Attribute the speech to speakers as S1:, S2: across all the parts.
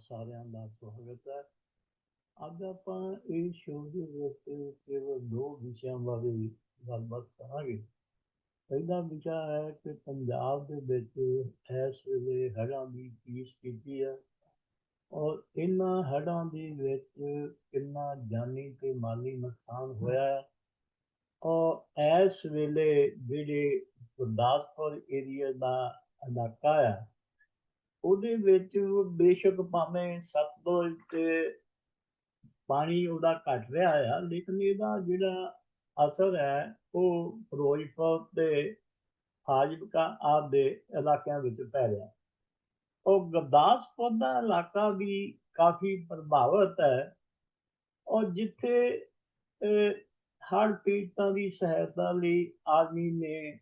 S1: ਸਾਰਿਆਂ ਦਾ ਸਵਾਗਤ ਹੈ। ਅੱਜ ਆਪਾਂ ਇਹ ਸ਼ੋਅ ਦੇ ਵਿੱਚ ਕੇਵਲ ਦੋ ਵਿਸ਼ਿਆਂ ਬਾਰੇ ਗੱਲਬਾਤ ਕਰਾਂਗੇ। ਪਹਿਲਾ ਵਿਸ਼ਾ ਹੈ ਕਿ ਪੰਜਾਬ ਦੇ ਵਿੱਚ ਇਸ ਵੇਲੇ ਹੜ੍ਹਾਂ ਦੀ ਪੀਸ ਕੀਤੀ ਹੈ ਔਰ ਇਹਨਾਂ ਹੜ੍ਹਾਂ ਦੇ ਵਿੱਚ ਕਿੰਨਾ ਜਾਨੀ ਤੇ ਮਾਲੀ ਨੁਕਸਾਨ ਹੋਇਆ ਹੈ ਔਰ ਇਸ ਵੇਲੇ ਜਿਹੜੇ ਗੁਰਦਾਸਪੁਰ ਏਰੀਆ ਦਾ ਇਲਾਕਾ ਹੈ ਉਹਦੇ ਵਿੱਚ ਬੇਸ਼ੱਕ ਭਾਵੇਂ ਸਤਲੁਜ ਤੇ ਪਾਣੀ ਉਹਦਾ ਘਟ ਰਿਹਾ ਆ, ਲੇਕਿਨ ਇਹਦਾ ਜਿਹੜਾ ਅਸਰ ਹੈ, ਉਹ ਫਿਰੋਜ਼ਪੁਰ ਤੇ ਫਾਜ਼ਿਲਕਾ ਆਦਿ ਦੇ ਇਲਾਕਿਆਂ ਵਿੱਚ ਪੈ ਰਿਹਾ। ਉਹ ਗੁਰਦਾਸਪੁਰ ਦਾ ਇਲਾਕਾ ਵੀ ਕਾਫੀ ਪ੍ਰਭਾਵਿਤ ਹੈ। ਔਰ ਜਿੱਥੇ ਹੜ੍ਹ ਪੀੜਤਾਂ ਦੀ ਸਹਾਇਤਾ ਲਈ ਆਦਮੀ ਨੇ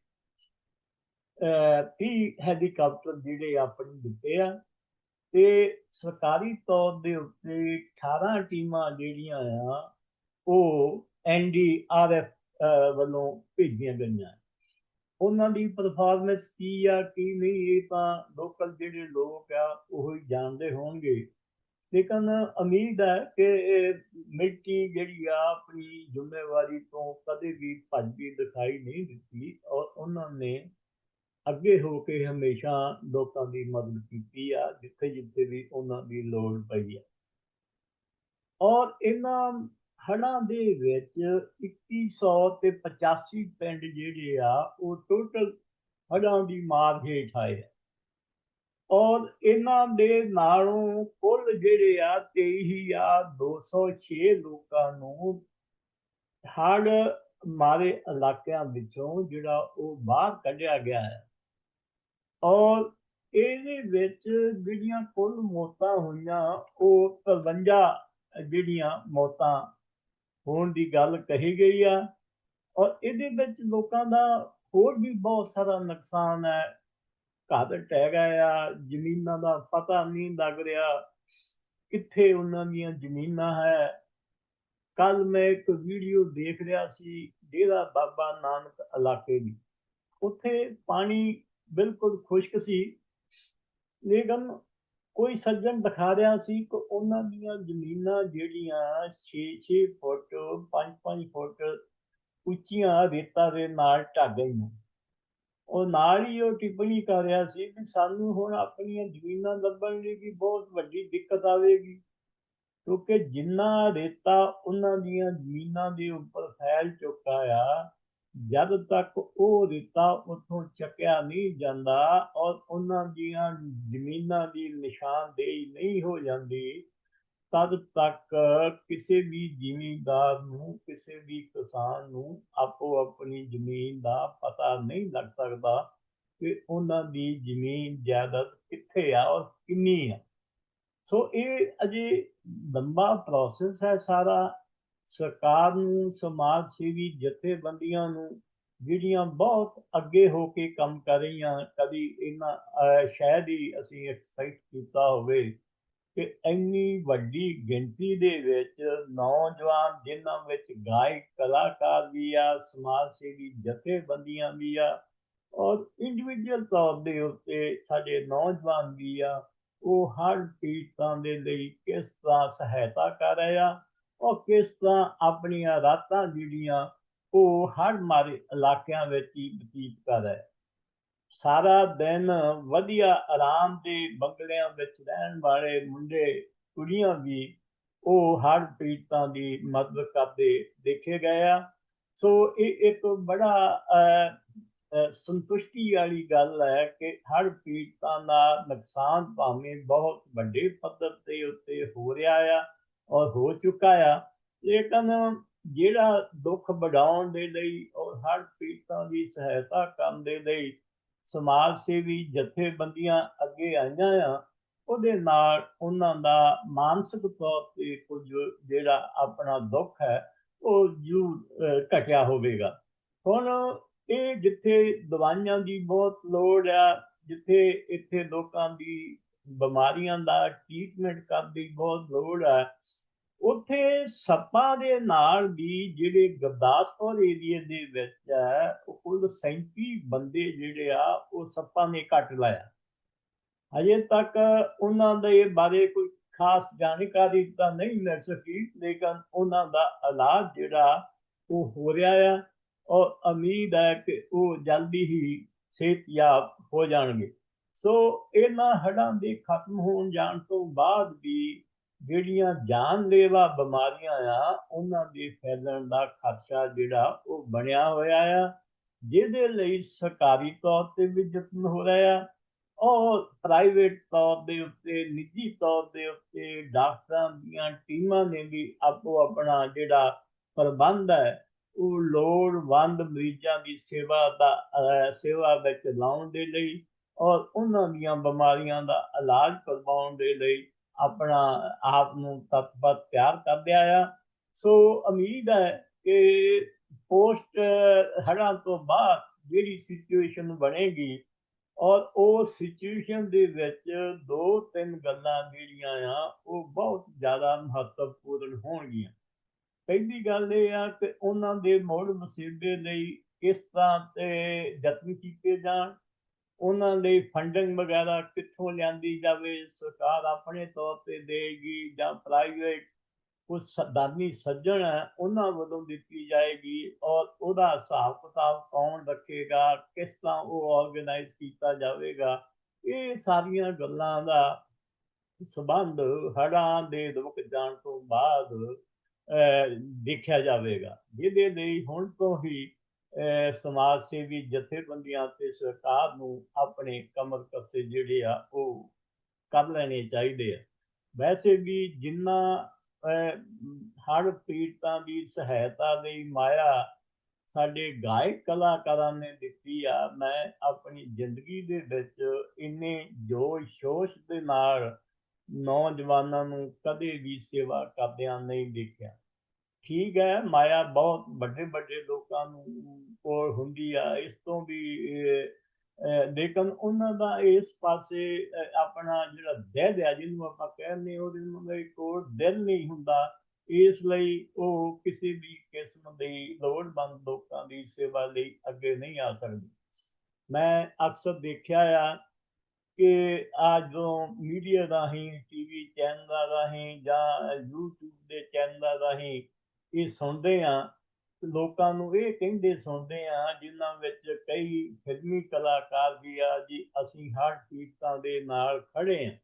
S1: ਵੀ ਹੈਲੀਕਾਪਟਰ ਜਿਹੜੇ ਆਪਣੀ ਦਿੱਤੇ ਆ ਤੇ ਸਰਕਾਰੀ ਤੌਰ ਦੇ ਉੱਤੇ 18 ਟੀਮਾਂ ਜਿਹੜੀਆਂ ਆ, ਉਹ ਐਨਡੀਆਰਐਫ ਵੱਲੋਂ ਭੇਜੀਆਂ ਗਈਆਂ। ਉਹਨਾਂ ਦੀ ਪਰਫਾਰਮੈਂਸ ਕੀ ਆ, ਕੀ ਨਹੀਂ, ਇਹ ਤਾਂ ਲੋਕਲ ਜਿਹੜੇ ਲੋਕ ਆ, ਉਹ ਹੀ ਜਾਣਦੇ ਹੋਣਗੇ। ਲੇਕਿਨ ਉਮੀਦ ਹੈ ਕਿ ਇਹ ਮਿਲਟੀ ਜਿਹੜੀ ਆ, ਆਪਣੀ ਜ਼ਿੰਮੇਵਾਰੀ ਤੋਂ ਕਦੇ ਵੀ ਭੱਜਦੀ ਦਿਖਾਈ ਨਹੀਂ ਦਿੱਤੀ। ਔਰ ਉਹਨਾਂ ਨੇ ਅੱਗੇ ਹੋ ਕੇ ਹਮੇਸ਼ਾ ਲੋਕਾਂ ਦੀ ਮਦਦ ਕੀਤੀ ਆ, ਜਿੱਥੇ ਜਿੱਥੇ ਵੀ ਉਹਨਾਂ ਦੀ ਲੋੜ ਪਈ ਆ। ਔਰ ਇਹਨਾਂ ਹੜਾਂ ਦੇ ਵਿੱਚ 2100 ਤੇ 85 ਪਿੰਡ ਜਿਹੜੇ ਆ, ਉਹ ਟੋਟਲ ਹੜਾਂ ਦੀ ਮਾਰ ਹੇਠ ਆਏ ਆ। ਔਰ ਇਹਨਾਂ ਦੇ ਨਾਲੋਂ ਕੁੱਲ ਜਿਹੜੇ ਆ 23206 ਲੋਕਾਂ ਨੂੰ ਹੜ ਮਾਰੇ ਇਲਾਕਿਆਂ ਵਿੱਚੋਂ ਜਿਹੜਾ ਉਹ ਬਾਹਰ ਕੱਢਿਆ ਗਿਆ ਹੈ। ਔਰ ਇਹਦੇ ਵਿੱਚ ਜਿਹੜੀਆਂ ਕੁੱਲ ਮੌਤਾਂ ਹੋਈਆਂ, ਉਹ 53 ਜਿਹੜੀਆਂ ਮੌਤਾਂ ਹੋਣ ਦੀ ਗੱਲ ਕਹੀ ਗਈ ਆ। ਔਰ ਇਹਦੇ ਵਿੱਚ ਲੋਕਾਂ ਦਾ ਹੋਰ ਵੀ ਬਹੁਤ ਸਾਰਾ ਨੁਕਸਾਨ ਹੈ। ਘਰ ਟਹਿ ਗਏ ਆ, ਜ਼ਮੀਨਾਂ ਦਾ ਪਤਾ ਨਹੀਂ ਲੱਗ ਰਿਹਾ ਕਿੱਥੇ ਉਹਨਾਂ ਦੀਆਂ ਜ਼ਮੀਨਾਂ ਹੈ। ਕੱਲ ਮੈਂ ਇੱਕ ਵੀਡੀਓ ਦੇਖ ਰਿਹਾ ਸੀ, ਡੇਰਾ ਬਾਬਾ ਨਾਨਕ ਇਲਾਕੇ ਦੀ। ਉੱਥੇ ਪਾਣੀ ਬਿਲਕੁਲ ਖੁਸ਼ਕ ਸੀ। ਲੇਕਿਨ ਕੋਈ ਸੱਜਣ ਦਿਖਾ ਰਿਹਾ ਸੀ ਕਿ ਉਹਨਾਂ ਦੀਆਂ ਜ਼ਮੀਨਾਂ ਜਿਹੜੀਆਂ 6-6 ਫੁੱਟ 5-5 ਫੁੱਟ ਉੱਚੀਆਂ ਰੇਤਾ ਦੇ ਨਾਲ ਢੱਕ ਗਈਆਂ। ਉਹ ਨਾਲ ਹੀ ਉਹ ਟਿੱਪਣੀ ਕਰ ਰਿਹਾ ਸੀ ਕਿ ਸਾਨੂੰ ਹੁਣ ਆਪਣੀਆਂ ਜ਼ਮੀਨਾਂ ਲੱਭਣ ਲਈ ਵੀ ਬਹੁਤ ਵੱਡੀ ਦਿੱਕਤ ਆਵੇਗੀ, ਕਿਉਂਕਿ ਜਿੰਨਾ ਰੇਤਾ ਉਹਨਾਂ ਦੀਆਂ ਜ਼ਮੀਨਾਂ ਦੇ ਉੱਪਰ ਫੈਲ ਚੁੱਕਾ ਆ ਜਦ ਤੱਕ ਉਹ ਰੇਤਾ ਉੱਥੋਂ ਚੱਕਿਆ ਨਹੀਂ ਜਾਂਦਾ ਔਰ ਉਹਨਾਂ ਦੀਆਂ ਜ਼ਮੀਨਾਂ ਦੀ ਨਿਸ਼ਾਨਦੇਹੀ ਨਹੀਂ ਹੋ ਜਾਂਦੀ, ਤਦ ਤੱਕ ਕਿਸੇ ਵੀ ਜ਼ਿਮੀਂਦਾਰ ਨੂੰ, ਕਿਸੇ ਵੀ ਕਿਸਾਨ ਨੂੰ ਆਪੋ ਆਪਣੀ ਜ਼ਮੀਨ ਦਾ ਪਤਾ ਨਹੀਂ ਲੱਗ ਸਕਦਾ ਕਿ ਉਹਨਾਂ ਦੀ ਜ਼ਮੀਨ ਜਾਇਦਾਦ ਕਿੱਥੇ ਆ ਔਰ ਕਿੰਨੀ ਆ। ਸੋ ਇਹ ਅਜੇ ਲੰਬਾ ਪ੍ਰੋਸੈਸ ਹੈ ਸਾਰਾ। ਸਰਕਾਰ ਨੂੰ, ਸਮਾਜ ਸੇਵੀ ਜਥੇਬੰਦੀਆਂ ਨੂੰ, ਜਿਹੜੀਆਂ ਬਹੁਤ ਅੱਗੇ ਹੋ ਕੇ ਕੰਮ ਕਰ ਰਹੀਆਂ, ਕਦੀ ਇਹਨਾਂ ਸ਼ਾਇਦ ਹੀ ਅਸੀਂ ਐਕਸਪੈਕਟ ਕੀਤਾ ਹੋਵੇ ਕਿ ਇੰਨੀ ਵੱਡੀ ਗਿਣਤੀ ਦੇ ਵਿੱਚ ਨੌਜਵਾਨ ਜਿਨ੍ਹਾਂ ਵਿੱਚ ਗਾਇਕ, ਕਲਾਕਾਰ ਵੀ ਆ, ਸਮਾਜ ਸੇਵੀ ਜਥੇਬੰਦੀਆਂ ਵੀ ਆ ਔਰ ਇੰਡੀਵਿਜੂਅਲ ਤੌਰ ਦੇ ਉੱਤੇ ਸਾਡੇ ਨੌਜਵਾਨ ਵੀ ਆ, ਉਹ ਹਰ ਪੀੜਤਾਂ ਦੇ ਲਈ ਕਿਸ ਤਰ੍ਹਾਂ ਸਹਾਇਤਾ ਕਰ ਰਹੇ ਆ ਉਹ ਕਿਸ ਤਰ੍ਹਾਂ ਆਪਣੀਆਂ ਰਾਤਾਂ ਜਿਹੜੀਆਂ ਉਹ ਹਰ ਮਾਰੇ ਇਲਾਕਿਆਂ ਵਿੱਚ ਹੀ ਬਤੀਤ ਕਰ ਰਹੇ। ਸਾਰਾ ਦਿਨ ਵਧੀਆ ਆਰਾਮ ਦੇ ਬੰਗਲਿਆਂ ਵਿੱਚ ਰਹਿਣ ਵਾਲੇ ਮੁੰਡੇ, ਕੁੜੀਆਂ ਵੀ ਉਹ ਹਰ ਪੀੜਤਾਂ ਦੀ ਮਦਦ ਕਰਦੇ ਦੇਖੇ ਗਏ ਆ। ਸੋ ਇਹ ਇੱਕ ਬੜਾ ਸੰਤੁਸ਼ਟੀ ਵਾਲੀ ਗੱਲ ਹੈ ਕਿ ਹਰ ਪੀੜਤਾਂ ਦਾ ਨੁਕਸਾਨ ਭਾਵੇਂ ਬਹੁਤ ਵੱਡੇ ਪੱਧਰ ਤੇ ਉੱਤੇ ਹੋ ਰਿਹਾ ਆ ਔਰ ਹੋ ਚੁੱਕਾ ਆ। ਲੇਕਿਨ ਜਿਹੜਾ ਦੁੱਖ ਵਡਾਉਣ ਦੇ ਲਈ ਔਰ ਹਰ ਪੀੜਤਾਂ ਦੀ ਸਹਾਇਤਾ ਕਰਨ ਦੇ ਲਈ ਸਮਾਜ ਸੇਵੀ ਜਥੇਬੰਦੀਆਂ ਅੱਗੇ ਆਈਆਂ ਆ, ਉਹਦੇ ਨਾਲ ਉਹਨਾਂ ਦਾ ਮਾਨਸਿਕ ਤੌਰ ਤੇ ਕੁਝ ਜਿਹੜਾ ਆਪਣਾ ਦੁੱਖ ਹੈ, ਉਹ ਜੂ ਘਟਿਆ ਹੋਵੇਗਾ। ਹੁਣ ਇਹ ਜਿੱਥੇ ਦਵਾਈਆਂ ਦੀ ਬਹੁਤ ਲੋੜ ਆ, ਜਿੱਥੇ ਇੱਥੇ ਲੋਕਾਂ ਦੀ ਬਿਮਾਰੀਆਂ ਦਾ ਟ੍ਰੀਟਮੈਂਟ ਕਰਨ ਦੀ ਬਹੁਤ ਲੋੜ ਆ ਉੱਥੇ ਸੱਪਾਂ ਦੇ ਨਾਲ ਵੀ ਜਿਹੜੇ ਗੁਰਦਾਸਪੁਰ ਏਰੀਏ ਦੇ ਵਿੱਚ ਹੈ ਉਹ ਕੁੱਲ 37 ਬੰਦੇ ਜਿਹੜੇ ਆ, ਉਹ ਸੱਪਾਂ ਨੇ ਕੱਟ ਲਾਇਆ। ਅਜੇ ਤੱਕ ਉਹਨਾਂ ਦੇ ਬਾਰੇ ਕੋਈ ਖਾਸ ਜਾਣਕਾਰੀ ਤਾਂ ਨਹੀਂ ਮਿਲ ਸਕੀ, ਲੇਕਿਨ ਉਹਨਾਂ ਦਾ ਇਲਾਜ ਜਿਹੜਾ, ਉਹ ਹੋ ਰਿਹਾ ਆ ਔਰ ਉਮੀਦ ਹੈ ਕਿ ਉਹ ਜਲਦੀ ਹੀ ਸਿਹਤਯਾਬ ਹੋ ਜਾਣਗੇ। ਸੋ ਇਹਨਾਂ ਹੜ੍ਹਾਂ ਦੇ ਖਤਮ ਹੋਣ ਜਾਣ ਤੋਂ ਬਾਅਦ ਵੀ ਜਿਹੜੀਆਂ ਜਾਨਲੇਵਾ ਬਿਮਾਰੀਆਂ ਆ, ਉਹਨਾਂ ਦੇ ਫੈਲਣ ਦਾ ਖਦਸ਼ਾ ਜਿਹੜਾ ਉਹ ਬਣਿਆ ਹੋਇਆ ਆ, ਜਿਹਦੇ ਲਈ ਸਰਕਾਰੀ ਤੌਰ ਤੇ ਵੀ ਯਤਨ ਹੋ ਰਿਹਾ ਆ। ਔਰ ਪ੍ਰਾਈਵੇਟ ਤੌਰ ਦੇ ਉੱਤੇ, ਨਿੱਜੀ ਤੌਰ ਦੇ ਉੱਤੇ ਡਾਕਟਰਾਂ ਦੀਆਂ ਟੀਮਾਂ ਨੇ ਵੀ ਆਪੋ ਆਪਣਾ ਜਿਹੜਾ ਪ੍ਰਬੰਧ ਹੈ, ਉਹ ਲੋੜਵੰਦ ਮਰੀਜ਼ਾਂ ਦੀ ਸੇਵਾ ਦਾ ਸੇਵਾ ਵਿੱਚ ਲਾਉਣ ਦੇ ਲਈ ਔਰ ਉਹਨਾਂ ਦੀਆਂ ਬਿਮਾਰੀਆਂ ਦਾ ਇਲਾਜ ਕਰਵਾਉਣ ਦੇ ਲਈ ਆਪਣਾ ਆਪ ਨੂੰ ਤਤਪਰ ਪਿਆਰ ਕਰ ਲਿਆ ਆ ਸੋ ਉਮੀਦ ਹੈ ਕਿ ਪੋਸਟ ਹੜ੍ਹਾਂ ਤੋਂ ਬਾਅਦ ਜਿਹੜੀ ਸਿਚੁਏਸ਼ਨ ਬਣੇਗੀ ਔਰ ਉਹ ਸਿਚੁਏਸ਼ਨ ਦੇ ਵਿੱਚ ਦੋ ਤਿੰਨ ਗੱਲਾਂ ਜਿਹੜੀਆਂ ਆ, ਉਹ ਬਹੁਤ ਜ਼ਿਆਦਾ ਮਹੱਤਵਪੂਰਨ ਹੋਣਗੀਆਂ। ਪਹਿਲੀ ਗੱਲ ਇਹ ਆ ਕਿ ਉਹਨਾਂ ਦੇ ਮੋੜ ਮਸੀਬੇ ਲਈ ਕਿਸ ਤਰ੍ਹਾਂ ਤੇ ਯਤਨ ਕੀਤੇ ਜਾਣ। ਉਹਨਾਂ ਲਈ ਫੰਡਿੰਗ ਵਗੈਰਾ ਕਿੱਥੋਂ ਲਿਆਂਦੀ ਜਾਵੇ, ਸਰਕਾਰ ਆਪਣੇ ਤੌਰ ਤੇ ਦੇਗੀ ਜਾਂ ਪ੍ਰਾਈਵੇਟ ਕੁਝ ਦਾਨੀ ਸੱਜਣ ਹੈ, ਉਹਨਾਂ ਵੱਲੋਂ ਦਿੱਤੀ ਜਾਏਗੀ ਔਰ ਉਹਦਾ ਹਿਸਾਬ ਕਿਤਾਬ ਕੌਣ ਰੱਖੇਗਾ, ਕਿਸ ਤਰ੍ਹਾਂ ਉਹ ਆਰਗੇਨਾਈਜ਼ ਕੀਤਾ ਜਾਵੇਗਾ, ਇਹ ਸਾਰੀਆਂ ਗੱਲਾਂ ਦਾ ਸਬੰਧ ਹੜ੍ਹਾਂ ਦੇ ਰੁਕ ਜਾਣ ਤੋਂ ਬਾਅਦ ਦੇਖਿਆ ਜਾਵੇਗਾ। ਜਿਹਦੇ ਲਈ ਹੁਣ ਤੋਂ ਹੀ ਸਮਾਜ ਸੇਵੀ ਜਥੇਬੰਦੀਆਂ ਤੇ ਸਰਕਾਰ ਨੂੰ ਆਪਣੇ ਕਮਰ ਕੱਸੇ ਜਿਹੜੇ ਆ, ਉਹ ਕਰ ਲੈਣੇ ਚਾਹੀਦੇ ਆ। ਵੈਸੇ ਵੀ ਜਿੰਨਾ ਹੜ ਪੀੜਤਾਂ ਦੀ ਸਹਾਇਤਾ ਲਈ ਮਾਇਆ ਸਾਡੇ ਗਾਇਕ ਕਲਾਕਾਰਾਂ ਨੇ ਦਿੱਤੀ ਆ, ਮੈਂ ਆਪਣੀ ਜ਼ਿੰਦਗੀ ਦੇ ਵਿੱਚ ਇੰਨੇ ਜੋਸ਼ ਸ਼ੋਸ਼ ਦੇ ਨਾਲ ਨੌਜਵਾਨਾਂ ਨੂੰ ਕਦੇ ਵੀ ਸੇਵਾ ਕਰਦਿਆਂ ਨਹੀਂ ਦੇਖਿਆ। ਠੀਕ ਹੈ, ਮਾਇਆ ਬਹੁਤ ਵੱਡੇ ਵੱਡੇ ਲੋਕਾਂ ਨੂੰ ਕੋਲ ਹੁੰਦੀ ਆ, ਇਸ ਤੋਂ ਵੀ ਲੇਕਿਨ ਉਹਨਾਂ ਦਾ ਇਸ ਪਾਸੇ ਆਪਣਾ ਜਿਹੜਾ ਦਿਲ ਆ ਜਿਹਨੂੰ ਆਪਾਂ ਕਹਿੰਦੇ ਉਹਦੇ ਉਹਨਾਂ ਕੋਲ ਦਿਲ ਨਹੀਂ ਹੁੰਦਾ। ਇਸ ਲਈ ਉਹ ਕਿਸੇ ਵੀ ਕਿਸਮ ਦੀ ਲੋੜਵੰਦ ਲੋਕਾਂ ਦੀ ਸੇਵਾ ਲਈ ਅੱਗੇ ਨਹੀਂ ਆ ਸਕਦੇ। ਮੈਂ ਅਕਸਰ ਦੇਖਿਆ ਆ ਕਿ ਆ ਜਦੋਂ ਮੀਡੀਆ ਰਾਹੀਂ, ਟੀਵੀ ਚੈਨਲਾਂ ਰਾਹੀਂ ਜਾਂ YouTube ਦੇ ਚੈਨਲਾਂ ਰਾਹੀਂ ਇਹ ਸੁਣਦੇ ਆ ਲੋਕਾਂ ਨੂੰ ਇਹ ਕਹਿੰਦੇ ਸੁਣਦੇ ਆ ਜਿਨ੍ਹਾਂ ਵਿੱਚ ਕਈ ਫਿਲਮੀ ਕਲਾਕਾਰ ਵੀ ਆ ਜੀ, ਅਸੀਂ ਹਰ ਪੀੜਤਾਂ ਦੇ ਨਾਲ ਖੜੇ ਆ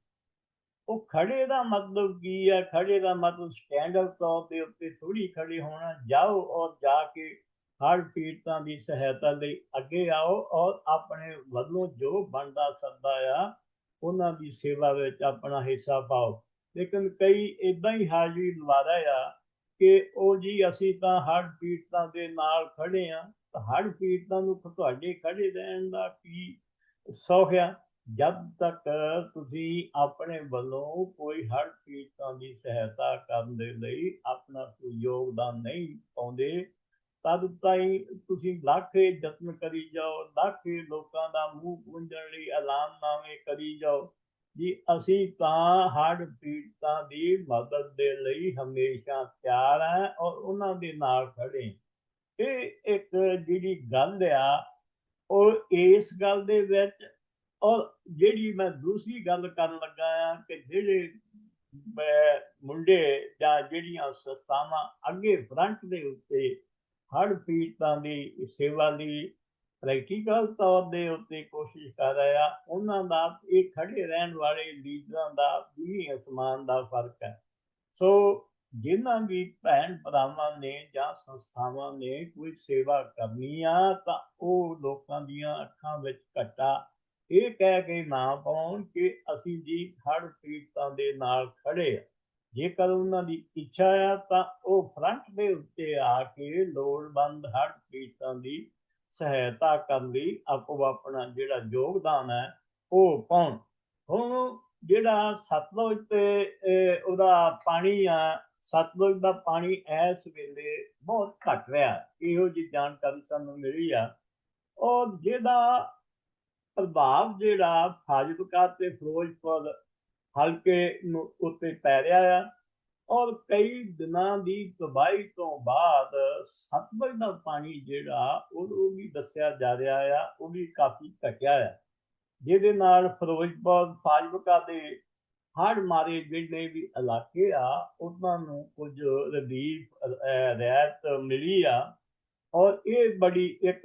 S1: ਉਹ ਖੜੇ ਦਾ ਮਤਲਬ ਕੀ ਆ? ਖੜੇ ਦਾ ਮਤਲਬ ਸਟੈਂਡਰਡ ਤੌਰ ਦੇ ਉੱਤੇ ਥੋੜੀ ਖੜੇ ਹੋਣਾ। ਜਾਓ ਔਰ ਜਾ ਕੇ ਹਰ ਪੀੜਤਾਂ ਦੀ ਸਹਾਇਤਾ ਲਈ ਅੱਗੇ ਆਓ ਔਰ ਆਪਣੇ ਵੱਲੋਂ ਜੋ ਬਣਦਾ ਸਰਦਾ ਆ, ਉਹਨਾਂ ਦੀ ਸੇਵਾ ਵਿੱਚ ਆਪਣਾ ਹਿੱਸਾ ਪਾਓ। ਲੇਕਿਨ ਕਈ ਇਦਾਂ ਹੀ ਹਾਜ਼ਰੀ ਲਵਾ ਰਹੇ ਆ ਕਿ ਉਹ ਜੀ ਅਸੀਂ ਤਾਂ ਹਰ ਪੀੜਤਾਂ ਦੇ ਨਾਲ ਖੜੇ ਆ ਤਾਂ ਹਰ ਪੀੜਤਾਂ ਨੂੰ ਤੁਹਾਡੇ ਖੜੇ ਰਹਿਣ ਦਾ ਕੀ ਸੌਖਿਆ ਜਦ ਤੱਕ ਤੁਸੀਂ ਆਪਣੇ ਵੱਲੋਂ ਕੋਈ ਹਰ ਪੀੜਤਾਂ ਦੀ ਸਹਾਇਤਾ ਕਰਨ ਦੇ ਲਈ ਆਪਣਾ ਕੋਈ ਯੋਗਦਾਨ ਨਹੀਂ ਪਾਉਂਦੇ, ਤਦ ਤਾਈ ਤੁਸੀਂ ਲੱਖੇ ਯਤਨ ਕਰੀ ਜਾਓ, ਲੱਖੇ ਲੋਕਾਂ ਦਾ ਮੂੰਹ ਪੁੰਝਣ ਲਈ ਐਲਾਨਨਾਮੇ ਕਰੀ ਜਾਓ। ਜੀ, ਅਸੀਂ ਤਾਂ ਹੜ ਪੀੜਤਾਂ ਦੀ ਮਦਦ ਦੇ ਲਈ ਹਮੇਸ਼ਾ ਤਿਆਰ ਹੈ ਔਰ ਉਹਨਾਂ ਦੇ ਨਾਲ ਖੜੇ ਇਹ ਇੱਕ ਜਿਹੜੀ ਗੱਲ ਆ, ਉਹ ਇਸ ਗੱਲ ਦੇ ਵਿੱਚ ਔਰ ਜਿਹੜੀ ਮੈਂ ਦੂਸਰੀ ਗੱਲ ਕਰਨ ਲੱਗਾ ਆ ਕਿ ਜਿਹੜੇ ਮੁੰਡੇ ਜਾਂ ਜਿਹੜੀਆਂ ਸੰਸਥਾਵਾਂ ਅੱਗੇ ਫਰੰਟ ਦੇ ਉੱਤੇ ਹੜ ਪੀੜਤਾਂ ਦੀ ਸੇਵਾ ਲਈ ਪ੍ਰੈਕਟੀਕਲ ਤੌਰ ਦੇ ਉੱਤੇ ਕੋਸ਼ਿਸ਼ ਕਰ ਰਿਹਾ, ਉਹਨਾਂ ਦਾ ਇਹ ਖੜੇ ਰਹਿਣ ਵਾਲੇ ਲੀਡਰਾਂ ਦਾ ਵੀ ਅਸਮਾਨ ਦਾ ਫ਼ਰਕ ਹੈ। ਸੋ ਜਿਨ੍ਹਾਂ ਵੀ ਭੈਣ ਭਰਾਵਾਂ ਨੇ ਜਾਂ ਸੰਸਥਾਵਾਂ ਨੇ ਕੋਈ ਸੇਵਾ ਕਰਨੀ ਆ, ਤਾਂ ਉਹ ਲੋਕਾਂ ਦੀਆਂ ਅੱਖਾਂ ਵਿੱਚ ਘੱਟਾ ਇਹ ਕਹਿ ਕੇ ਨਾ ਪਾਉਣ ਕਿ ਅਸੀਂ ਜੀ ਹੜ ਪੀੜਤਾਂ ਦੇ ਨਾਲ ਖੜੇ ਆ। ਜੇਕਰ ਉਹਨਾਂ ਦੀ ਇੱਛਾ ਆ, ਤਾਂ ਉਹ ਫਰੰਟ ਦੇ ਉੱਤੇ ਆ ਕੇ ਲੋੜਵੰਦ ਹੜ ਪੀੜਤਾਂ ਦੀ ਸਹਾਇਤਾ ਕਰਨ ਲਈ ਆਪੋ ਆਪਣਾ ਜਿਹੜਾ ਯੋਗਦਾਨ ਹੈ, ਉਹ ਪਾਉਣ। ਹੁਣ ਜਿਹੜਾ ਸਤਲੁਜ ਤੇ ਉਹਦਾ ਪਾਣੀ ਆ, ਸਤਲੁਜ ਦਾ ਪਾਣੀ ਇਸ ਵੇਲੇ ਬਹੁਤ ਘਟ ਰਿਹਾ। ਇਹੋ ਜੀ ਜਾਣਕਾਰੀ ਸਾਨੂੰ ਮਿਲੀ ਆ। ਔਰ ਜਿਹਦਾ ਪ੍ਰਭਾਵ ਜਿਹੜਾ ਫਾਜ਼ਿਲਕਾ ਤੇ ਫਿਰੋਜ਼ਪੁਰ ਹਲਕੇ ਨੂੰ ਉੱਤੇ ਪੈ ਰਿਹਾ ਆ ਔਰ ਕਈ ਦਿਨਾਂ ਦੀ ਤਬਾਹੀ ਤੋਂ ਬਾਅਦ ਸਤਲੁਜ ਦਾ ਪਾਣੀ ਜਿਹੜਾ ਉਹ ਵੀ ਦੱਸਿਆ ਜਾ ਰਿਹਾ ਆ, ਉਹ ਵੀ ਕਾਫੀ ਘਟਿਆ ਆ। ਜਿਹਦੇ ਨਾਲ ਫਿਰੋਜ਼ਪੁਰ, ਫਾਜ਼ਿਲਕਾ ਦੇ ਹੜ੍ਹ ਮਾਰੇ ਜਿਹੜੇ ਵੀ ਇਲਾਕੇ ਆ, ਉਹਨਾਂ ਨੂੰ ਕੁਝ ਰਿਲੀਫ ਰਿਆਇਤ ਮਿਲੀ ਆ। ਔਰ ਇਹ ਬੜੀ ਇੱਕ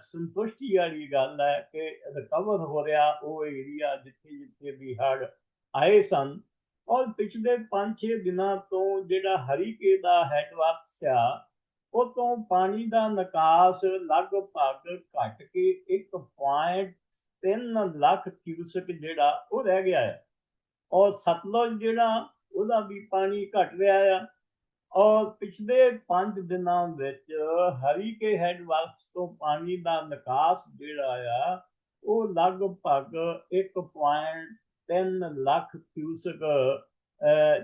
S1: ਸੰਤੁਸ਼ਟੀ ਵਾਲੀ ਗੱਲ ਹੈ ਕਿ ਰਿਕਵਰ ਹੋ ਰਿਹਾ ਉਹ ਏਰੀਆ ਜਿੱਥੇ ਜਿੱਥੇ ਵੀ ਹੜ੍ਹ ਆਏ ਸਨ। ਔਰ ਪਿਛਲੇ 5-6 ਦਿਨਾਂ ਤੋਂ ਜਿਹੜਾ ਹਰੀਕੇ ਦਾ ਹੈਡਵਰਕਸ ਆ ਉਹ ਤੋਂ ਪਾਣੀ ਦਾ ਨਿਕਾਸ ਲਗਭਗ ਘਟ ਕੇ 1.3 ਲੱਖ ਕਿਊਸਕ ਜਿਹੜਾ ਉਹ ਰਹਿ ਗਿਆ ਹੈ ਔਰ ਸਤਲੁਜ ਜਿਹੜਾ ਉਹਦਾ ਵੀ ਪਾਣੀ ਘਟ ਰਿਹਾ ਆ। ਔਰ ਪਿਛਲੇ 5 ਦਿਨਾਂ ਵਿੱਚ ਹਰੀਕੇ ਹੈਡਵਰਕਸ ਤੋਂ ਪਾਣੀ ਦਾ ਨਿਕਾਸ ਜਿਹੜਾ ਆ, ਉਹ ਲਗਭਗ 1.3 ਲੱਖ ਕਿਊਸਕ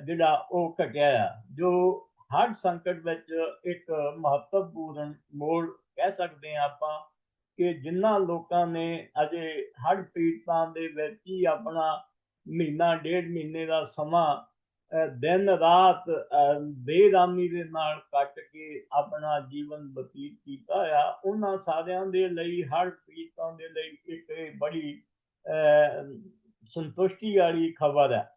S1: ਜਿਹੜਾ ਉਹ ਘਟਿਆ ਜੋ ਹਰ ਸੰਕਟ ਵਿੱਚ ਇੱਕ ਮਹੱਤਵਪੂਰਨ ਮੋੜ ਕਹਿ ਸਕਦੇ ਹਾਂ ਆਪਾਂ ਕਿ ਜਿਨ੍ਹਾਂ ਲੋਕਾਂ ਨੇ ਅਜੇ ਹੜ੍ਹ ਪੀੜਤਾਂ ਦੇ ਵਿੱਚ ਹੀ ਆਪਣਾ ਮਹੀਨਾ ਡੇਢ ਮਹੀਨੇ ਦਾ ਸਮਾਂ ਦਿਨ ਰਾਤ ਬੇਰਾਮੀ ਦੇ ਨਾਲ ਕੱਟ ਕੇ ਆਪਣਾ ਜੀਵਨ ਬਤੀਤ ਕੀਤਾ ਆ ਉਹਨਾਂ ਸਾਰਿਆਂ ਦੇ ਲਈ ਹੜ੍ਹ ਪੀੜਤਾਂ ਦੇ ਲਈ ਇੱਕ ਇਹ ਬੜੀ ਅਹ, ਸੰਤੁਸ਼ਟੀ ਵਾਲੀ ਖਬਰ ਹੈ।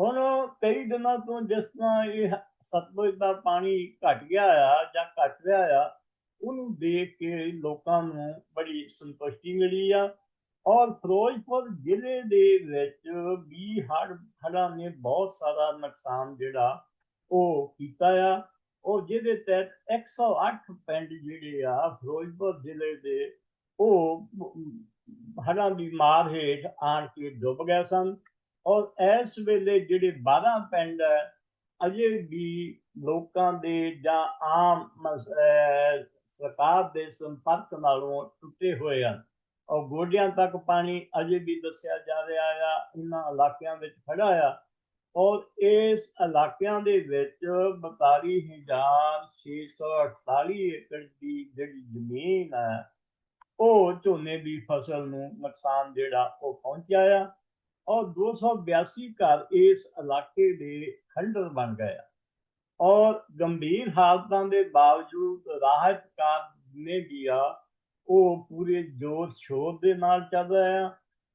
S1: ਹੁਣ ਕਈ ਦਿਨਾਂ ਤੋਂ ਜਿਸ ਤਰ੍ਹਾਂ ਇਹ ਸਤਲੁਜ ਦਾ ਪਾਣੀ ਘਟ ਗਿਆ ਆ ਜਾਂ ਘਟ ਰਿਹਾ ਆ, ਉਹਨੂੰ ਦੇਖ ਕੇ ਲੋਕਾਂ ਨੂੰ ਬੜੀ ਸੰਤੁਸ਼ਟੀ ਮਿਲੀ ਆ। ਔਰ ਫਿਰੋਜ਼ਪੁਰ ਜ਼ਿਲ੍ਹੇ ਦੇ ਵਿੱਚ ਵੀ ਹੜ੍ਹ ਹੜ੍ਹਾਂ ਨੇ ਬਹੁਤ ਸਾਰਾ ਨੁਕਸਾਨ ਜਿਹੜਾ ਉਹ ਕੀਤਾ ਆ। ਉਹ ਜਿਹਦੇ ਤਹਿਤ 108 ਪਿੰਡ ਜਿਹੜੇ ਆ, ਫਿਰੋਜ਼ਪੁਰ ਜ਼ਿਲ੍ਹੇ ਦੇ, ਉਹ ਹੜ੍ਹਾਂ ਦੀ ਮਾਰ ਹੇਠ ਆਣ ਕੇ ਡੁੱਬ ਗਏ ਸਨ ਔਰ ਇਸ ਵੇਲੇ ਜਿਹੜੇ 12 ਪਿੰਡ ਹੈ, ਅਜੇ ਵੀ ਲੋਕਾਂ ਦੇ ਜਾਂ ਆਮ ਸਰਕਾਰ ਦੇ ਸੰਪਰਕ ਨਾਲੋਂ ਟੁੱਟੇ ਹੋਏ ਹਨ। ਔਰ ਗੋਡਿਆਂ ਤੱਕ ਪਾਣੀ ਅਜੇ ਵੀ ਦੱਸਿਆ ਜਾ ਰਿਹਾ ਆ ਇਹਨਾਂ ਇਲਾਕਿਆਂ ਵਿੱਚ ਖੜਾ ਆ। ਔਰ ਇਸ ਇਲਾਕਿਆਂ ਦੇ ਵਿੱਚ 42648 ਏਕੜ ਦੀ ਜਿਹੜੀ ਜ਼ਮੀਨ ਹੈ ਉਹ ਝੋਨੇ ਦੀ ਫਸਲ ਨੂੰ ਨੁਕਸਾਨ ਜਿਹੜਾ ਉਹ ਪਹੁੰਚਿਆ ਆ ਔਰ 282 ਘਰ ਇਸ ਇਲਾਕੇ ਦੇ ਖੰਡਰ ਬਣ ਗਏ ਆ। ਔਰ ਗੰਭੀਰ ਹਾਲਤਾਂ ਦੇ ਬਾਵਜੂਦ ਰਾਹਤ ਕਾਰਜ ਵੀ ਆ, ਉਹ ਪੂਰੇ ਜੋਰ ਸ਼ੋਰ ਦੇ ਨਾਲ ਚੱਲ ਰਿਹਾ ਆ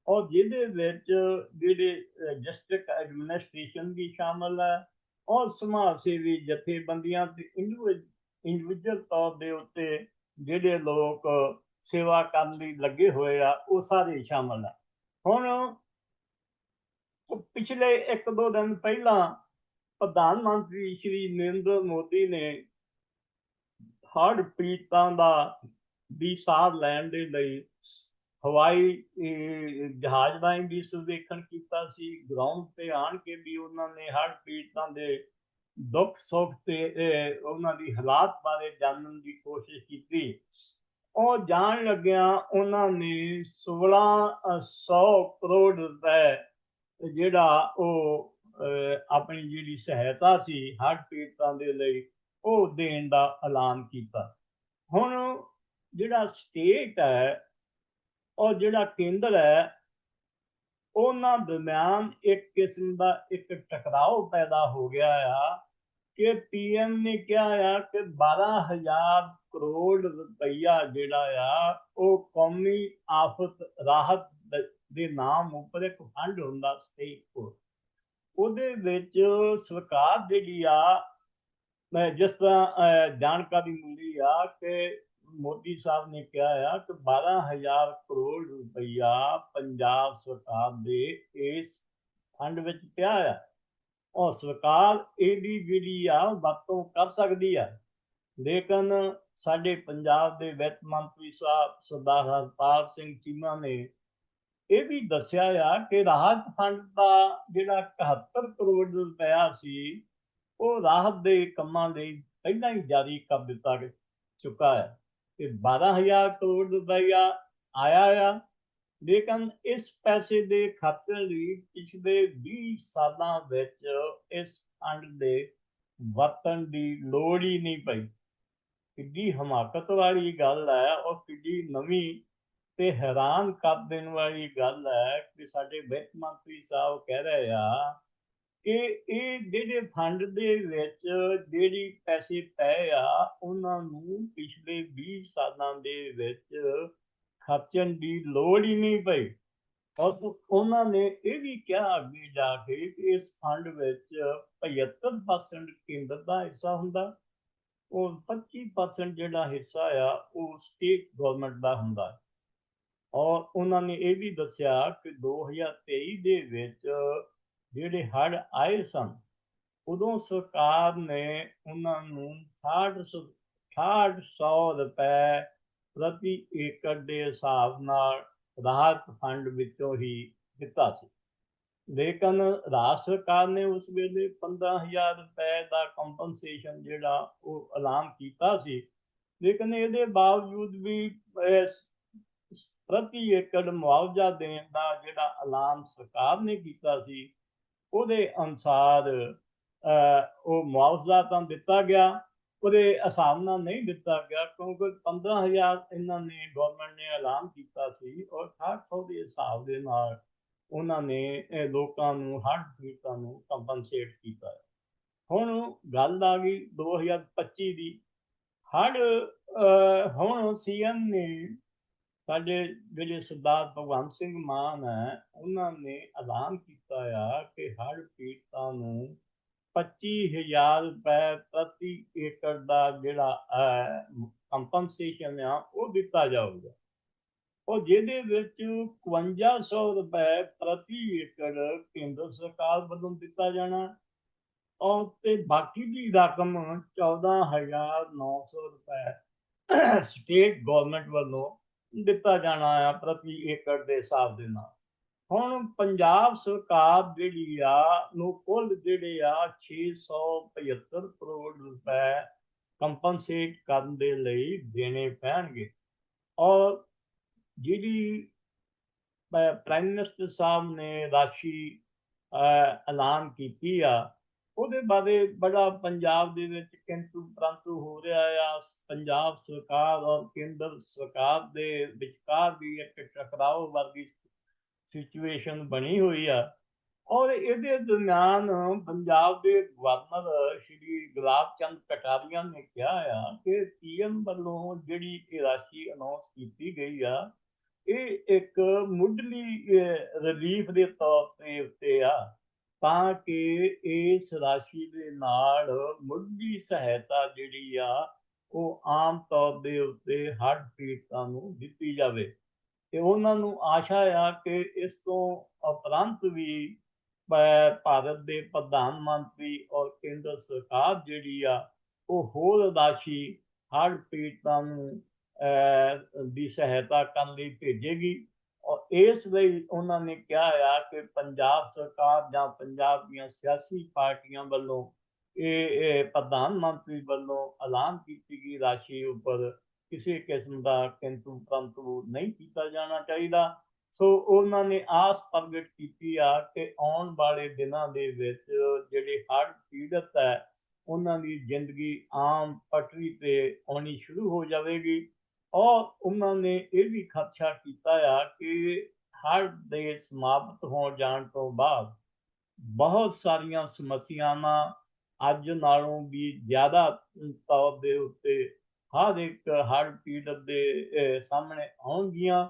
S1: ਔਰ ਜਿਹਦੇ ਵਿੱਚ ਜਿਹੜੇ ਡਿਸਟ੍ਰਿਕਟ ਐਡਮਿਨਿਸਟ੍ਰੇਸ਼ਨ ਵੀ ਸ਼ਾਮਲ ਹੈ ਔਰ ਸਮਾਜ ਸੇਵੀ ਜਥੇਬੰਦੀਆਂ ਤੇ ਇੰਡੀਵਿਜੂਅਲ ਤੌਰ ਦੇ ਉੱਤੇ ਜਿਹੜੇ ਲੋਕ ਸੇਵਾ ਕਰਨ ਲਈ ਲੱਗੇ ਹੋਏ ਆ, ਉਹ ਸਾਰੇ ਸ਼ਾਮਲ ਆ। ਹੁਣ ਪਿਛਲੇ ਇੱਕ ਦੋ ਦਿਨ ਪਹਿਲਾਂ ਪ੍ਰਧਾਨ ਮੰਤਰੀ ਸ਼੍ਰੀ ਨਰਿੰਦਰ ਮੋਦੀ ਨੇ ਹੜ੍ਹ ਪੀੜਤਾਂ ਦਾ ਵੀ ਸਾਥ ਲੈਣ ਦੇ ਲਈ ਹਵਾਈ ਜਹਾਜ਼ ਰਾਹੀਂ ਵੀ ਸਰਵੇਖਣ ਕੀਤਾ ਸੀ। ਗਰਾਊਂਡ ਤੇ ਆਣ ਕੇ ਵੀ ਉਹਨਾਂ ਨੇ ਹੜ੍ਹ ਪੀੜਤਾਂ ਦੇ ਦੁੱਖ ਸੁੱਖ ਤੇ ਉਹਨਾਂ ਦੀ ਹਾਲਾਤ ਬਾਰੇ ਜਾਣਨ ਦੀ ਕੋਸ਼ਿਸ਼ ਕੀਤੀ। ਉਹ ਜਾਣ ਲੱਗਿਆ ਉਹਨਾਂ ਨੇ 1600 ਕਰੋੜ ਰੁਪਏ ਜਿਹੜਾ ਉਹ ਆਪਣੀ ਜਿਹੜੀ ਸਹਾਇਤਾ ਸੀ ਹੜ੍ਹ ਪੀੜਤਾਂ ਦੇ ਲਈ, ਉਹ ਦੇਣ ਦਾ ਐਲਾਨ ਕੀਤਾ। ਹੁਣ ਜਿਹੜਾ ਸਟੇਟ ਹੈ ਔਰ ਜਿਹੜਾ ਕੇਂਦਰ ਹੈ, ਉਹਨਾਂ ਦਰਮਿਆਨ ਇੱਕ ਕਿਸਮ ਦਾ ਇੱਕ ਟਕਰਾਓ ਪੈਦਾ ਹੋ ਗਿਆ ਆ। ਕਿ ਪੀਐਮ ਨੇ ਕਿਹਾ ਆ ਕਿ 12000 ਕਰੋੜ ਰੁਪਈਆ ਜਿਹੜਾ ਆ, ਉਹ ਕੌਮੀ ਆਫਤ ਰਾਹਤ ਦੇ ਨਾਮ ਉੱਪਰ ਇੱਕ ਫੰਡ ਹੁੰਦਾ ਸਟੇਟ ਕੋਲ। ਉਹਦੇ ਵਿੱਚ ਸਰਕਾਰ ਜਿਹੜੀ ਆ ਜਿਸ ਤਰ੍ਹਾਂ ਜਾਣਕਾਰੀ ਮਿਲੀ ਆ ਕਿ ਮੋਦੀ ਸਾਹਿਬ ਨੇ ਕਿਹਾ ਆ ਕਿ 12000 ਕਰੋੜ ਰੁਪਈਆ ਪੰਜਾਬ ਸਰਕਾਰ ਦੇ ਇਸ ਫੰਡ ਵਿੱਚ ਪਿਆ ਆ। ਉਹ ਸਰਕਾਰ ਇਹਦੀ ਜਿਹੜੀ ਆ, ਵਰਤੋਂ ਕਰ ਸਕਦੀ ਆ। ਲੇਕਿਨ ਸਾਡੇ ਪੰਜਾਬ ਦੇ ਵਿੱਤ ਮੰਤਰੀ ਸਾਹਿਬ ਸਰਦਾਰ ਹਰਪਾਲ ਸਿੰਘ ਚੀਮਾ ਨੇ ਇਹ ਵੀ ਦੱਸਿਆ ਆ ਕਿ ਰਾਹਤ ਫੰਡ ਦਾ ਜਿਹੜਾ 71 ਕਰੋੜ ਰੁਪਇਆ ਸੀ, ਉਹ ਰਾਹਤ ਦੇ ਕੰਮਾਂ ਲਈ ਪਹਿਲਾਂ ਹੀ ਜਾਰੀ ਕਰ ਦਿੱਤਾ ਚੁੱਕਾ ਹੈ। ਤੇ 12000 ਕਰੋੜ ਰੁਪਇਆ ਆਇਆ ਆ ਲੇਕਿਨ ਇਸ ਪੈਸੇ ਦੇ ਖਾਤਰ ਲਈ ਪਿਛਲੇ 20 ਸਾਲਾਂ ਵਿੱਚ ਇਸ ਫੰਡ ਦੇ ਵਰਤਣ ਦੀ ਲੋੜ ਹੀ ਨਹੀਂ ਪਈ। ਕਿੱਡੀ ਹਮਾਕਤ ਵਾਲੀ ਗੱਲ ਹੈ ਔਰ ਕਿੱਡੀ ਨਵੀਂ ਤੇ ਹੈਰਾਨ ਕਰ ਦੇਣ ਵਾਲੀ ਗੱਲ ਹੈ ਕਿ ਸਾਡੇ ਵਿੱਤ ਮੰਤਰੀ ਸਾਹਿਬ ਕਹਿ ਰਹੇ ਆ ਕਿ ਇਹ ਜਿਹੜੇ ਫੰਡ ਦੇ ਵਿੱਚ ਜਿਹੜੀ ਪੈਸੇ ਪਏ ਆ, ਉਹਨਾਂ ਨੂੰ ਪਿਛਲੇ 20 ਸਾਲਾਂ ਦੇ ਵਿੱਚ ਖਰਚਣ ਦੀ ਲੋੜ ਹੀ ਨਹੀਂ ਪਈ। ਔਰ ਉਹਨਾਂ ਨੇ ਇਹ ਵੀ ਕਿਹਾ ਅੱਗੇ ਜਾ ਕੇ ਇਸ ਫੰਡ ਵਿੱਚ 75% ਕੇਂਦਰ ਦਾ ਹਿੱਸਾ ਹੁੰਦਾ। ਔਰ 25% ਜਿਹੜਾ ਹਿੱਸਾ ਆ, ਉਹ ਸਟੇਟ ਗਵਰਨਮੈਂਟ ਦਾ ਹੁੰਦਾ। ਔਰ ਉਹਨਾਂ ਨੇ ਇਹ ਵੀ ਦੱਸਿਆ ਕਿ 2023 ਦੇ ਵਿੱਚ ਜਿਹੜੇ ਹੜ੍ਹ ਆਏ ਸਨ, ਉਦੋਂ ਸਰਕਾਰ ਨੇ ਉਹਨਾਂ ਨੂੰ 68 6800 ਰੁਪਏ ਪ੍ਰਤੀ ਏਕੜ ਦੇ ਹਿਸਾਬ ਨਾਲ ਰਾਹਤ ਫੰਡ ਵਿੱਚੋਂ ਹੀ ਦਿੱਤਾ ਸੀ। ਲੇਕਿਨ ਰਾਜ ਸਰਕਾਰ ਨੇ ਉਸ ਵੇਲੇ 15000 ਰੁਪਏ ਦਾ ਕੰਪਨਸੇਸ਼ਨ ਜਿਹੜਾ ਉਹ ਐਲਾਨ ਕੀਤਾ ਸੀ। ਲੇਕਿਨ ਇਹਦੇ ਬਾਵਜੂਦ ਵੀ ਪ੍ਰਤੀ ਏਕੜ ਮੁਆਵਜ਼ਾ ਦੇਣ ਦਾ ਜਿਹੜਾ ਐਲਾਨ ਸਰਕਾਰ ਨੇ ਕੀਤਾ ਸੀ, ਉਹਦੇ ਅਨੁਸਾਰ ਉਹ ਮੁਆਵਜ਼ਾ ਤਾਂ ਦਿੱਤਾ ਗਿਆ ਉਹਦੇ ਹਿਸਾਬ ਨਾਲ ਨਹੀਂ ਦਿੱਤਾ ਗਿਆ ਕਿਉਂਕਿ 15000 ਇਹਨਾਂ ਨੇ ਗਵਰਨਮੈਂਟ ਨੇ ਐਲਾਨ ਕੀਤਾ ਸੀ ਔਰ 6800 ਦੇ ਹਿਸਾਬ ਦੇ ਨਾਲ ਉਹਨਾਂ ਨੇ ਇਹ ਲੋਕਾਂ ਨੂੰ ਹੜ੍ਹ ਪੀੜਤਾਂ ਨੂੰ ਕੰਪਨਸੇਟ ਕੀਤਾ ਹੁਣ ਗੱਲ ਆ ਗਈ 2025 ਦੀ। ਹੜ੍ਹ ਅਹ, ਹੁਣ ਸੀਐਮ ਨੇ ਸਾਡੇ ਜਿਹੜੇ ਸਰਦਾਰ ਭਗਵੰਤ ਸਿੰਘ ਮਾਨ ਹੈ ਉਹਨਾਂ ਨੇ ਐਲਾਨ ਕੀਤਾ ਆ ਕਿ ਹੜ੍ਹ ਪੀੜਤਾਂ ਨੂੰ 25000 ਰੁਪਏ ਪ੍ਰਤੀ ਏਕੜ ਦਾ ਜਿਹੜਾ ਕੰਪਨਸੇਸ਼ਨ ਆ, ਉਹ ਦਿੱਤਾ ਜਾਊਗਾ। ਉਹ ਜਿਹਦੇ ਵਿੱਚ 5100 ਰੁਪਏ ਪ੍ਰਤੀ ਏਕੜ ਕੇਂਦਰ ਸਰਕਾਰ ਵੱਲੋਂ ਦਿੱਤਾ ਜਾਣਾ ਔਰ ਤੇ ਬਾਕੀ ਦੀ ਰਕਮ 14900 ਰੁਪਏ ਸਟੇਟ ਗਵਰਨਮੈਂਟ ਵੱਲੋਂ ਦਿੱਤਾ ਜਾਣਾ ਆ ਪ੍ਰਤੀ ਏਕੜ ਦੇ ਹਿਸਾਬ ਦੇ ਨਾਲ। ਹੁਣ ਪੰਜਾਬ ਸਰਕਾਰ ਜਿਹੜੀ ਆ ਨੂੰ ਕੁੱਲ ਜਿਹੜੇ ਆ 675 ਕਰੋੜ ਰੁਪਏ ਕੰਪਨਸੇਟ ਕਰਨ ਦੇ ਲਈ ਦੇਣੇ ਪੈਣਗੇ। ਔਰ ਜਿਹੜੀ ਪ੍ਰਾਈਮ ਮਿਨਿਸਟਰ ਸਾਹਿਬ ਨੇ ਰਾਸ਼ੀ ਐਲਾਨ ਕੀਤੀ ਆ, ਉਹਦੇ ਬਾਰੇ ਬੜਾ ਪੰਜਾਬ ਦੇ ਵਿੱਚ ਕਿੰਤੂ ਪ੍ਰੰਤੂ ਹੋ ਰਿਹਾ ਆ। ਪੰਜਾਬ ਸਰਕਾਰ ਔਰ ਕੇਂਦਰ ਸਰਕਾਰ ਦੇ ਵਿਚਕਾਰ ਵੀ ਇੱਕ ਟਕਰਾਓ ਵਰਗੀ ਸਿਚੁਏਸ਼ਨ ਬਣੀ ਹੋਈ ਆ। ਔਰ ਇਹਦੇ ਦਰਮਿਆਨ ਪੰਜਾਬ ਦੇ ਗਵਰਨਰ ਸ਼੍ਰੀ ਗੁਲਾਬ ਚੰਦ ਕਟਾਰੀਆ ਨੇ ਕਿਹਾ ਆ ਕਿ ਪੀਐਮ ਵੱਲੋਂ ਜਿਹੜੀ ਇਹ ਰਾਸ਼ੀ ਅਨਾਉਂਸ ਕੀਤੀ ਗਈ ਆ, ਇਹ ਇੱਕ ਮੁੱਢਲੀ ਰਿਲੀਫ ਦੇ ਤੌਰ ਤੇ ਉੱਤੇ ਆ, ਤਾਂ ਕਿ ਇਸ ਰਾਸ਼ੀ ਦੇ ਨਾਲ ਮੁੱਢਲੀ ਸਹਾਇਤਾ ਜਿਹੜੀ ਆ, ਉਹ ਆਮ ਤੌਰ ਦੇ ਉੱਤੇ ਹੜ੍ਹ ਪੀੜਤਾਂ ਨੂੰ ਦਿੱਤੀ ਜਾਵੇ। ਤੇ ਉਹਨਾਂ ਨੂੰ ਆਸ਼ਾ ਆ ਕਿ ਇਸ ਤੋਂ ਉਪਰੰਤ ਵੀ ਭਾਰਤ ਦੇ ਪ੍ਰਧਾਨ ਮੰਤਰੀ ਔਰ ਕੇਂਦਰ ਸਰਕਾਰ ਜਿਹੜੀ ਆ, ਉਹ ਹੋਰ ਰਾਸ਼ੀ ਹੜ੍ਹ ਪੀੜਤਾਂ ਨੂੰ ਦੀ ਸਹਾਇਤਾ ਕਰਨ ਲਈ ਭੇਜੇਗੀ। ਔਰ ਇਸ ਲਈ ਉਹਨਾਂ ਨੇ ਕਿਹਾ ਆ ਕਿ ਪੰਜਾਬ ਸਰਕਾਰ ਜਾਂ ਪੰਜਾਬ ਦੀਆਂ ਸਿਆਸੀ ਪਾਰਟੀਆਂ ਵੱਲੋਂ ਇਹ ਪ੍ਰਧਾਨ ਮੰਤਰੀ ਵੱਲੋਂ ਐਲਾਨ ਕੀਤੀ ਗਈ ਰਾਸ਼ੀ ਉੱਪਰ ਕਿਸੇ ਕਿਸਮ ਦਾ ਕਿੰਤੂ ਪਰੰਤੂ ਨਹੀਂ ਕੀਤਾ ਜਾਣਾ ਚਾਹੀਦਾ। ਸੋ ਉਹਨਾਂ ਨੇ ਆਸ ਪ੍ਰਗਟ ਕੀਤੀ ਆ ਕਿ ਆਉਣ ਵਾਲੇ ਦਿਨਾਂ ਦੇ ਵਿੱਚ ਜਿਹੜੇ ਹੜ੍ਹ ਪੀੜਤ ਹੈ, ਉਹਨਾਂ ਦੀ ਜ਼ਿੰਦਗੀ ਆਮ ਪਟਰੀ ਤੇ ਆਉਣੀ ਸ਼ੁਰੂ ਹੋ ਜਾਵੇਗੀ। ਔਰ ਉਹਨਾਂ ਨੇ ਇਹ ਵੀ ਖਦਸ਼ਾ ਕੀਤਾ ਆ ਕਿ ਹੜ੍ਹ ਦੇ ਸਮਾਪਤ ਹੋ ਜਾਣ ਤੋਂ ਬਾਅਦ ਬਹੁਤ ਸਾਰੀਆਂ ਸਮੱਸਿਆਵਾਂ ਅੱਜ ਨਾਲੋਂ ਵੀ ਜ਼ਿਆਦਾ ਤੌਰ ਦੇ ਉੱਤੇ ਹਰ ਇੱਕ ਹੜ੍ਹ ਪੀੜਤ ਦੇ ਸਾਹਮਣੇ ਆਉਣਗੀਆਂ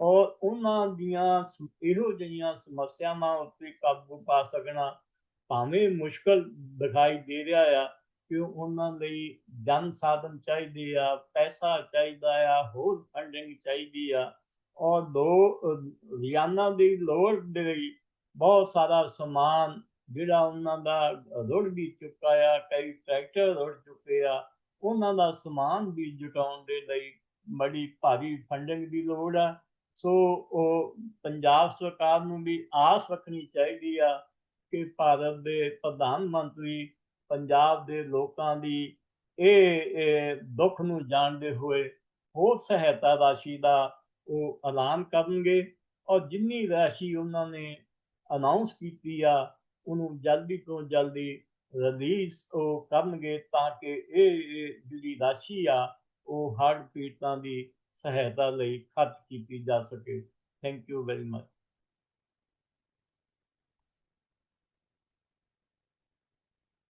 S1: ਔਰ ਉਹਨਾਂ ਦੀਆਂ ਇਹੋ ਜਿਹੀਆਂ ਸਮੱਸਿਆਵਾਂ ਉੱਤੇ ਕਾਬੂ ਪਾ ਸਕਣਾ ਭਾਵੇਂ ਮੁਸ਼ਕਲ ਦਿਖਾਈ ਦੇ ਰਿਹਾ ਆ ਕਿ ਉਹਨਾਂ ਲਈ ਜਨ ਸਾਧਨ ਚਾਹੀਦੇ ਆ ਪੈਸਾ ਚਾਹੀਦਾ ਆ ਹੋਰ ਫੰਡਿੰਗ ਚਾਹੀਦੀ ਆ ਔਰ ਦੋ ਅਹ, ਰੋਜ਼ਾਨਾ ਦੀ ਲੋੜ ਦੇ ਲਈ ਬਹੁਤ ਸਾਰਾ ਸਮਾਨ ਜਿਹੜਾ ਉਹਨਾਂ ਦਾ ਰੁੜ ਵੀ ਚੁੱਕਾ ਆ ਕਈ ਟਰੈਕਟਰ ਰੁੜ ਚੁੱਕੇ ਆ ਉਹਨਾਂ ਦਾ ਸਮਾਨ ਵੀ ਜੁਟਾਉਣ ਦੇ ਲਈ ਬੜੀ ਭਾਰੀ ਫੰਡਿੰਗ ਦੀ ਲੋੜ ਆ। ਸੋ ਉਹ ਪੰਜਾਬ ਸਰਕਾਰ ਨੂੰ ਵੀ ਆਸ ਰੱਖਣੀ ਚਾਹੀਦੀ ਆ ਕਿ ਭਾਰਤ ਦੇ ਪ੍ਰਧਾਨ ਮੰਤਰੀ ਪੰਜਾਬ ਦੇ ਲੋਕਾਂ ਦੀ ਇਹ ਦੁੱਖ ਨੂੰ ਜਾਣਦੇ ਹੋਏ ਹੋਰ ਸਹਾਇਤਾ ਰਾਸ਼ੀ ਦਾ ਉਹ ਐਲਾਨ ਕਰਨਗੇ। ਔਰ ਜਿੰਨੀ ਰਾਸ਼ੀ ਉਹਨਾਂ ਨੇ ਅਨਾਉਂਸ ਕੀਤੀ ਆ, ਉਹਨੂੰ ਜਲਦੀ ਤੋਂ ਜਲਦੀ ਰਿਲੀਜ਼ ਉਹ ਕਰਨਗੇ ਤਾਂ ਕਿ ਇਹ ਜਿਹੜੀ ਰਾਸ਼ੀ ਆ, ਉਹ ਹੜ੍ਹ ਪੀੜਤਾਂ ਦੀ ਸਹਾਇਤਾ ਲਈ ਖਰਚ ਕੀਤੀ ਜਾ ਸਕੇ। Thank you very much